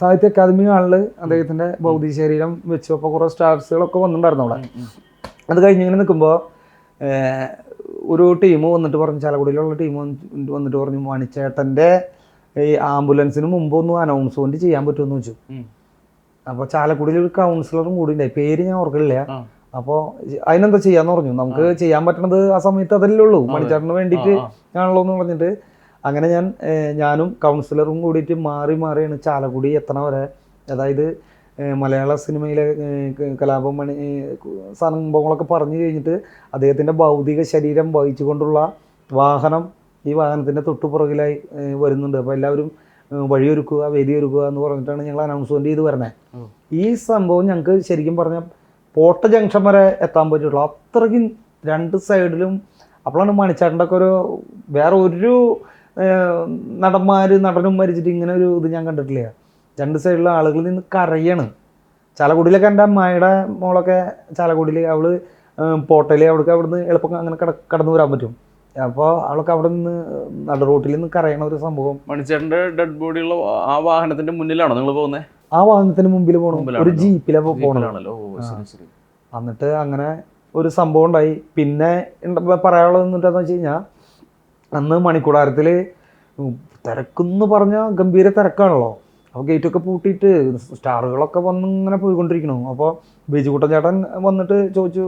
സാഹിത്യ അക്കാദമി ഹാളിൽ അദ്ദേഹത്തിന്റെ ഭൗതിക ശരീരം വെച്ചു. അപ്പോൾ കുറേ സ്റ്റാർസുകളൊക്കെ വന്നിട്ടുണ്ടായിരുന്നു അവിടെ. അത് കഴിഞ്ഞ് ഇങ്ങനെ നിൽക്കുമ്പോൾ ഒരു ടീം വന്നിട്ട് പറഞ്ഞു ചാലക്കുടിയിലുള്ള ടീം വന്നിട്ട് പറഞ്ഞു മണിച്ചേട്ടന്റെ ഈ ആംബുലൻസിന് മുമ്പ് ഒന്ന് അനൗൺസ്മെന്റ് ചെയ്യാൻ പറ്റുമെന്ന് വെച്ചു. അപ്പോൾ ചാലക്കുടിയിൽ ഒരു കൗൺസിലറും കൂടി ഉണ്ടായി പേര് ഞാൻ ഓർക്കില്ല. അപ്പോൾ അതിനെന്താ ചെയ്യാന്ന് പറഞ്ഞു. നമുക്ക് ചെയ്യാൻ പറ്റണത് ആ സമയത്ത് അതല്ലേ ഉള്ളൂ. മണിച്ചേട്ടന് വേണ്ടിയിട്ട് ആണല്ലോ എന്ന് പറഞ്ഞിട്ട് അങ്ങനെ ഞാൻ ഞാനും കൗൺസിലറും കൂടിയിട്ട് മാറി മാറിയാണ് ചാലക്കുടി എത്തണ വരെ. അതായത് മലയാള സിനിമയിലെ കലാപം മണി സംഭവങ്ങളൊക്കെ പറഞ്ഞു കഴിഞ്ഞിട്ട് അദ്ദേഹത്തിന്റെ ഭൗതിക ശരീരം വഹിച്ചുകൊണ്ടുള്ള വാഹനം ഈ വാഹനത്തിന്റെ തൊട്ടുപുറകിലായി വരുന്നുണ്ട്. അപ്പോൾ എല്ലാവരും വഴിയൊരുക്കുക വേദിയൊരുക്കുക എന്ന് പറഞ്ഞിട്ടാണ് ഞങ്ങൾ അനൗൺസ്മെന്റ് ചെയ്ത് വരണേ. ഈ സംഭവം ഞങ്ങൾക്ക് ശരിക്കും പറഞ്ഞാൽ പോട്ട ജംഗ്ഷൻ വരെ എത്താൻ പറ്റുള്ളൂ അത്രയ്ക്കും രണ്ട് സൈഡിലും അപ്പോഴാണ് മണിച്ചാട്ടന്റെ ഒക്കെ ഒരു വേറെ ഒരു ഏഹ്, നടന്മാര് നടനും മരിച്ചിട്ട് ഇങ്ങനെ ഒരു ഇത് ഞാൻ കണ്ടിട്ടില്ല. രണ്ട് സൈഡിലെ ആളുകളിൽ നിന്ന് കരയാണ്. ചാലക്കുടിയിലൊക്കെ എന്റെ അമ്മായിയുടെ മോളൊക്കെ ചാലക്കുടിയിൽ അവൾ പോട്ടയിൽ അവിടേക്ക് അവിടുന്ന് എളുപ്പം അങ്ങനെ കട കടന്നു വരാൻ പറ്റും. അപ്പോൾ അവളൊക്കെ അവിടെ നിന്ന് നട റോട്ടിൽ നിന്ന് കരയണ ഒരു സംഭവം. മണിച്ചേട്ടന്റെ ഡെഡ് ബോഡിയുള്ള ആ വാഹനത്തിന്റെ മുന്നിലാണോ നിങ്ങൾ പോകുന്നത് ആ വാഹനത്തിന് മുമ്പിൽ പോകണം ഒരു മുമ്പിലാണല്ലോ. ജീപ്പിലാണ് പോകണം ഓ ശരി ശരി. എന്നിട്ട് അങ്ങനെ ഒരു സംഭവം ഉണ്ടായി. പിന്നെ പറയാനുള്ളത് എന്താണെന്ന് വെച്ച് കഴിഞ്ഞാൽ അന്ന് മണിക്കൂടാരത്തിൽ തിരക്കെന്ന് പറഞ്ഞാൽ ഗംഭീര തിരക്കാണല്ലോ. അപ്പോൾ ഗേറ്റൊക്കെ പൂട്ടിയിട്ട് സ്റ്റാറുകളൊക്കെ വന്ന് ഇങ്ങനെ പോയിക്കൊണ്ടിരിക്കണു അപ്പോൾ ബിജുകുട്ടൻ ചേട്ടൻ വന്നിട്ട് ചോദിച്ചു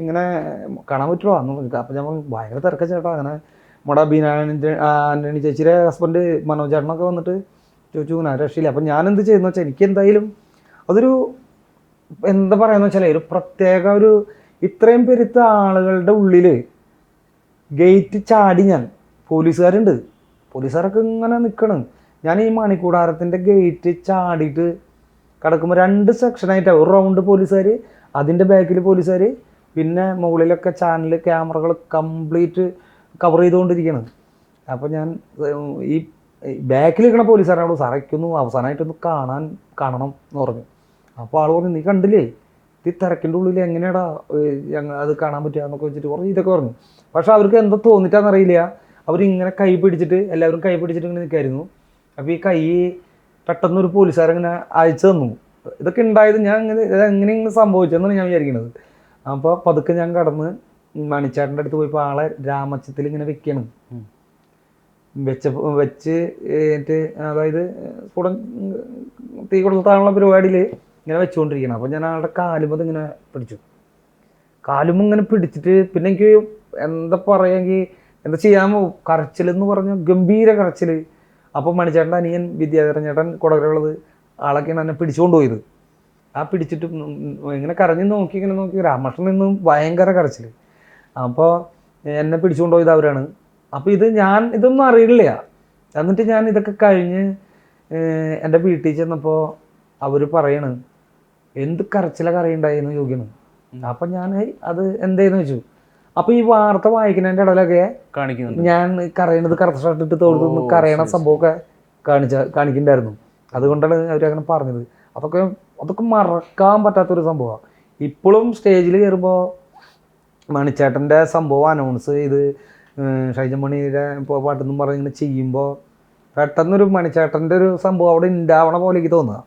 ഇങ്ങനെ കാണാൻ പറ്റുമോ അന്ന് അപ്പം അപ്പോൾ ഞാൻ ഭയങ്കര തിരക്ക ചേട്ടാ. അങ്ങനെ നമ്മുടെ ബീന ആന്റണി ചേച്ചിയുടെ ഹസ്ബൻഡ് മനോജ് ചേട്ടനൊക്കെ വന്നിട്ട് ചോദിച്ചു ഇങ്ങനെ രക്ഷയില്ല. അപ്പം ഞാൻ എന്ത് ചെയ്യുന്നു വെച്ചാൽ എനിക്ക് എന്തായാലും അതൊരു എന്താ പറയുക വെച്ചാൽ ഒരു പ്രത്യേക ഒരു ഇത്രയും പെരുത്ത ആളുകളുടെ ഉള്ളിൽ ഗേറ്റ് ചാടി ഞാൻ പോലീസുകാരുണ്ട്. പോലീസുകാരൊക്കെ ഇങ്ങനെ നിൽക്കണം ഞാൻ ഈ മണിക്കൂടാരത്തിന്റെ ഗേറ്റ് ചാടിയിട്ട് കിടക്കുമ്പോൾ രണ്ട് സെക്ഷനായിട്ടാണ് ഒരു റൗണ്ട് പോലീസുകാർ അതിന്റെ ബാക്കിൽ പോലീസുകാർ പിന്നെ മുകളിലൊക്കെ ചാനൽ ക്യാമറകൾ കംപ്ലീറ്റ് കവർ ചെയ്തുകൊണ്ടിരിക്കുകയാണ് അപ്പോൾ ഞാൻ ഈ ബാക്കിൽ നിൽക്കുന്ന പോലീസുകാരോട് സറയ്ക്കുന്നു. അവസാനമായിട്ടൊന്ന് കാണാൻ കാണണം എന്ന് പറഞ്ഞു. അപ്പോൾ ആൾ പറഞ്ഞു നീ കണ്ടില്ലേ? ഈ തിരക്കിന്റെ ഉള്ളിൽ എങ്ങനെയാടാ ഞങ്ങൾ അത് കാണാൻ പറ്റുക എന്നൊക്കെ വെച്ചിട്ട് പറഞ്ഞു ഇതൊക്കെ പറഞ്ഞു. പക്ഷേ അവർക്ക് എന്താ തോന്നിട്ടാന്നറിയില്ല അവരിങ്ങനെ കൈ പിടിച്ചിട്ട് എല്ലാവരും കൈ പിടിച്ചിട്ട് ഇങ്ങനെ നിൽക്കായിരുന്നു. അപ്പോൾ ഈ കൈ പെട്ടെന്ന് ഒരു പോലീസുകാരങ്ങനെ അയച്ചു തന്നു. ഇതൊക്കെ ഉണ്ടായത് ഞാൻ ഇങ്ങനെ എങ്ങനെ ഇങ്ങനെ സംഭവിച്ചതെന്നാണ് ഞാൻ വിചാരിക്കുന്നത് അപ്പോൾ പതുക്കെ ഞാൻ കടന്ന് മണിച്ചാട്ടന്റെ അടുത്ത് പോയപ്പോൾ ആളെ രാമച്ചത്തിൽ ഇങ്ങനെ വെക്കണം. വെച്ച വെച്ച് എന്നിട്ട് അതായത് സ്ഫുടൻ തീ കൊടുത്താനുള്ള പരിപാടിയിൽ ഇങ്ങനെ വെച്ചുകൊണ്ടിരിക്കണം. അപ്പോൾ ഞാൻ ആളുടെ കാലും ഇങ്ങനെ പിടിച്ചു. കാലും ഇങ്ങനെ പിടിച്ചിട്ട് പിന്നെ എനിക്ക് എന്താ പറയുമെങ്കിൽ എന്താ ചെയ്യാമോ കരച്ചിൽ എന്ന് പറഞ്ഞ ഗംഭീര കരച്ചിൽ അപ്പോൾ മണിച്ചേട്ടന്റെ അനിയൻ വിദ്യാധരൻ ചേട്ടൻ കൊടകരുള്ളത് ആളൊക്കെയാണ് എന്നെ പിടിച്ചുകൊണ്ട് പോയത്. ആ പിടിച്ചിട്ട് ഇങ്ങനെ കരഞ്ഞ് നോക്കി ഇങ്ങനെ നോക്കി. രാമകൃഷ്ണൻ നിന്നും ഭയങ്കര കരച്ചിൽ അപ്പോൾ എന്നെ പിടിച്ചുകൊണ്ട് പോയത് അവരാണ്. അപ്പോൾ ഇത് ഞാൻ ഇതൊന്നും അറിയില്ല. എന്നിട്ട് ഞാൻ ഇതൊക്കെ കഴിഞ്ഞ് എന്റെ വീട്ടിൽ ചെന്നപ്പോൾ അവർ പറയണ് എന്ത് കരച്ചില അറിയണ്ടായിരുന്നു ചോദിക്കണം? അപ്പം ഞാൻ അത് എന്തേന്ന് വെച്ചു? അപ്പോൾ ഈ വാർത്ത വായിക്കുന്നതിന്റെ ഇടയിലൊക്കെ കാണിക്കുന്നുണ്ട്. ഞാൻ കറയണത് കറുത്ത ഷർട്ട് ഇട്ട് തോന്നുന്നു കറയണ സംഭവമൊക്കെ കാണിച്ച കാണിക്കണ്ടായിരുന്നു അതുകൊണ്ടാണ് അവരങ്ങനെ പറഞ്ഞത്. അതൊക്കെ അതൊക്കെ മറക്കാൻ പറ്റാത്തൊരു സംഭവമാണ് ഇപ്പോഴും സ്റ്റേജിൽ കയറുമ്പോൾ മണിച്ചേട്ടന്റെ സംഭവം അനൗൺസ് ചെയ്ത് ഷൈജമണിയുടെ ഇപ്പോൾ പാട്ടെന്നും പറഞ്ഞ് ഇങ്ങനെ ചെയ്യുമ്പോൾ പെട്ടെന്നൊരു മണിച്ചേട്ടന്റെ ഒരു സംഭവം അവിടെ ഉണ്ടാവണ പോലെ എനിക്ക് തോന്നുക.